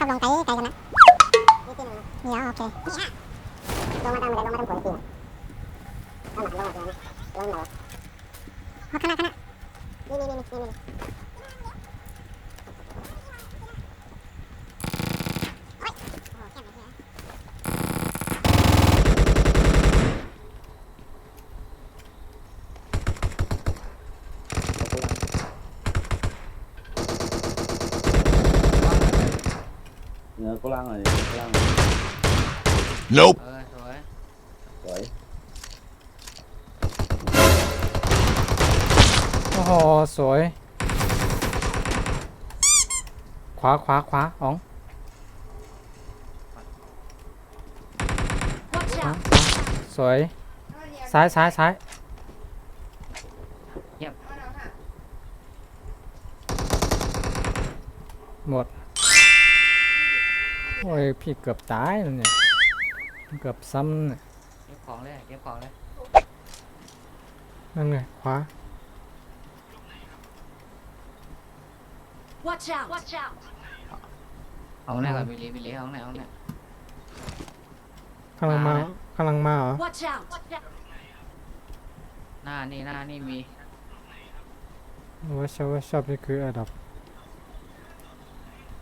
ชอบลงไกลไกลกันนะนี่ที่หนึ่งนี่อ๋อโอเคลงมาตามเลยลงมาตามผลจริงลงมาลงมาเลยลงมาอ๋อข้างหน้าข้างหน้านี่นี่นี่นี่นี่โอ๊ยโอ้แค่ไหนเนี่ย เนื้อก็ล่างหน่อยก็ล่าง Nope. เออสวยสวยโอ้โหสวย โอ้ยพี่เกือบตายแล้วเนี่ย เกือบซ้ำเนี่ยเก็บของเลยเก็บของเลยนั่นไงขวา Watch out! Watch out! เอาไหนก่อนบิลลี่บิลลี่เอาไหนเอาไหนกำลังมาอ่ากำลังมาเหรอ Watch out! Watch out! หน้านี่หน้านี่มีว่าชอบว่าชอบนี่คืออันดับ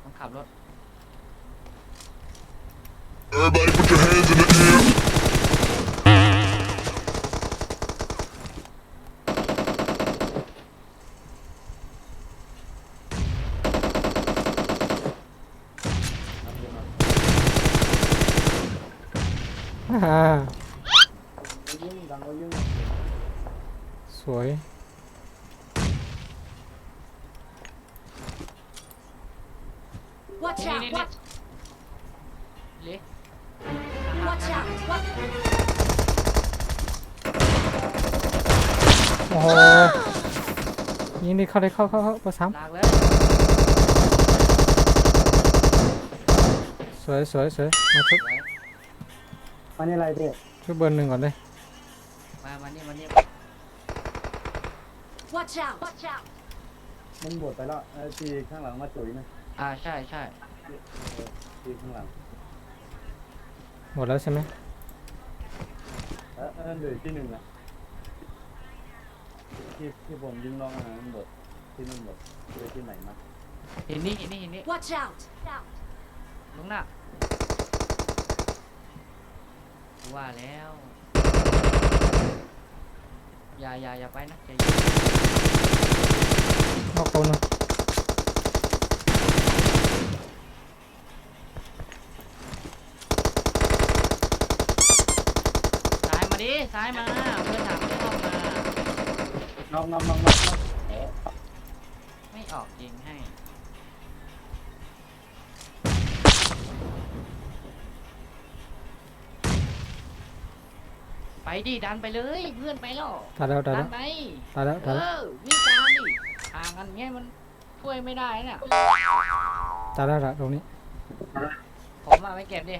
ต้องขับรถ Everybody put your hands in the air. อ่ายิ่งดังก็ยิ่งสวย Watch นี่ out! นี่นี่ Watch, บิลลี่ watch out! Watch โอ้โหยิงดิเข้าเลยเข้าเข้าเข้าเบอร์สามลากเลยสวยสวยสวยมาชุบสวยมานี่อะไรพี่ชุบเบอร์หนึ่งก่อนเลยมามานี่มานี่ Watch out! Watch out! มันบดไปแล้วไอ้ทีข้างหลังมาจุ๋ยนะอ่าใช่ใช่ทีข้างหลัง หมดแล้วใช่ไหมเออเออเดี๋ยวที่หนึ่งนะที่ที่ผมยิงน้องอะมันบดที่นู่นบดที่ที่ไหนมาเห็นนี่เห็นนี่เห็นนี่ Watch out! ลุงหน้าว่าแล้วอย่าอย่าอย่าไปนะใจเย็นนอกตัวหนึง ซ้ายมาดิซ้าย มา เพื่อนถามไม่เข้ามาน้องน้องน้องน้องน้องไม่ออกยิงให้ ไปดิดันไปเลยเพื่อนไปแล้วตายแล้วตายดัแล้นวไป ตายแล้วเอตายแล้วอวิ่งตามดิห่างกันเงี้ยมันช่วยไม่ได้เนี่ยตายแล้วละตรงนี้ผมมาไม่เก็บดิ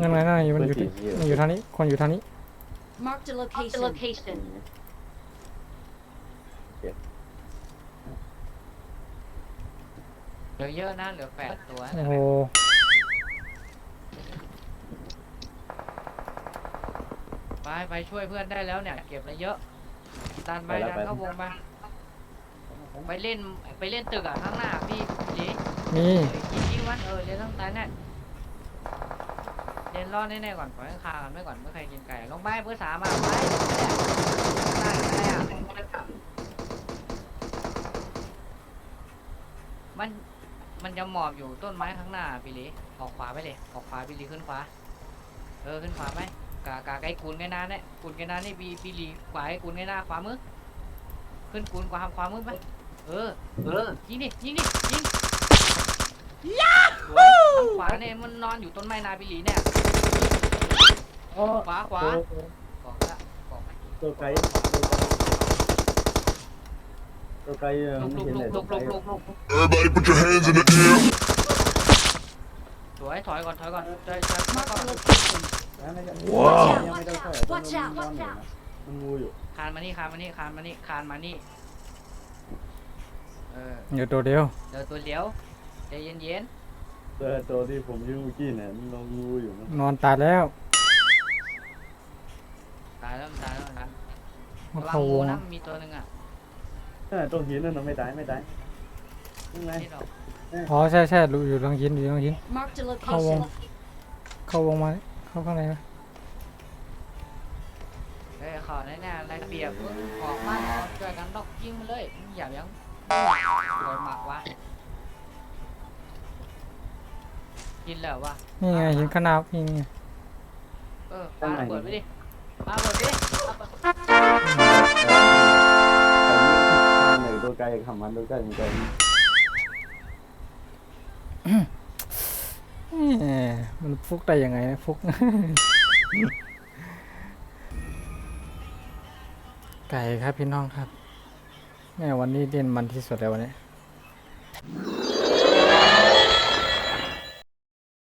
นั่นไงนั่นไงมันอยู่ที่มันอยู่ทางนี้ คนอยู่ทางนี้ Marked a location. location. เหลือเยอะนะเหลือแปดตัวโอ้โหไปไปช่วยเพื่อนได้แล้วเนี่ย เก็บอะไรเยอะดันไปดันเข้าวงไปไปเล่นไปเล่นตึกอะข้างหน้าพี่พี่มียิงยิงวันเออเรียนต้องตายแน่ เรียนรอดแน่ๆก่อนปล่อยให้คากันไว้ก่อนเมื่อใครกินไก่ลงไปเบอร์สามมาไปได้ได้อะมันมันจะหมอบอยู่ต้นไม้ข้างหน้าพี่ลีออกขวาไปเลยออกขวาพี่ลีขึ้นขวาเออขึ้นขวาไหมกากาไกลกูนไงนาเนี่ยกูนไงนานี่พี่พี่ลีขวาไอ้กูนไงนาขวามือขึ้นกูนขวาขวามือไปเออเออยิงดิยิงดิยิงสวยทางขวาเนี่ยมันนอนอยู่ต้นไม้นาบิลีเนี่ย อ๋อขวาขวาตัวบอกละบอกไปตัวไกลตัวไกลเออลุกไม่ลุกเห็นลุเลยกตัลุวกไกลลุกลุกลุก Everybody put your hands in the air. สวยถอยก่อนถอยก่อนถอยถอยถอยก่อนว้าวยังไม่ได้ใส่ตัว Watch out, มันนอน watch อยู่ out นะมันงูอยู่คานมานี่คานมานี่คานมานี่คานมานี่เอออยู่ตัวเดียวเดี๋ยวตัวเลี้ยวใจเย็นเย็นตัวตัวตัวที่ผมยิงเมื่อกี้เนี่ยมันลงงูอยู่นะนอนตายแล้ว มาระวังเข้าวงูงนะมีตัวหนึ่งอะนั่นน่ะตรงหินนั่นน่ะไม่ตายไม่ตายยังไงที่เราอ๋อใช่ใช่รู้อยู่ตรงยินอยู่ตรงยิน Marked a How long? location. เข้าวงมาเข้าข้างในไหมเฮ้ยขอแน่ๆอะไรเปรียบมึงออกมาเอาช่วยกันดอกยิงมันเลยมึงอย่ายังโดนหมักวะกินแล้ววะนี่ไงเห็นขางหนาดนี่ไงเออปาระเปิดไปดิปาระเปิดไปดิางไหนตัวไกลขำมันตัวไกลมันไกลแหมมันฟุกได้ยังไงนะฟุก ไก่ครับพี่น้องครับ แม่วันนี้เด่นมันที่สุดแล้ววันนี้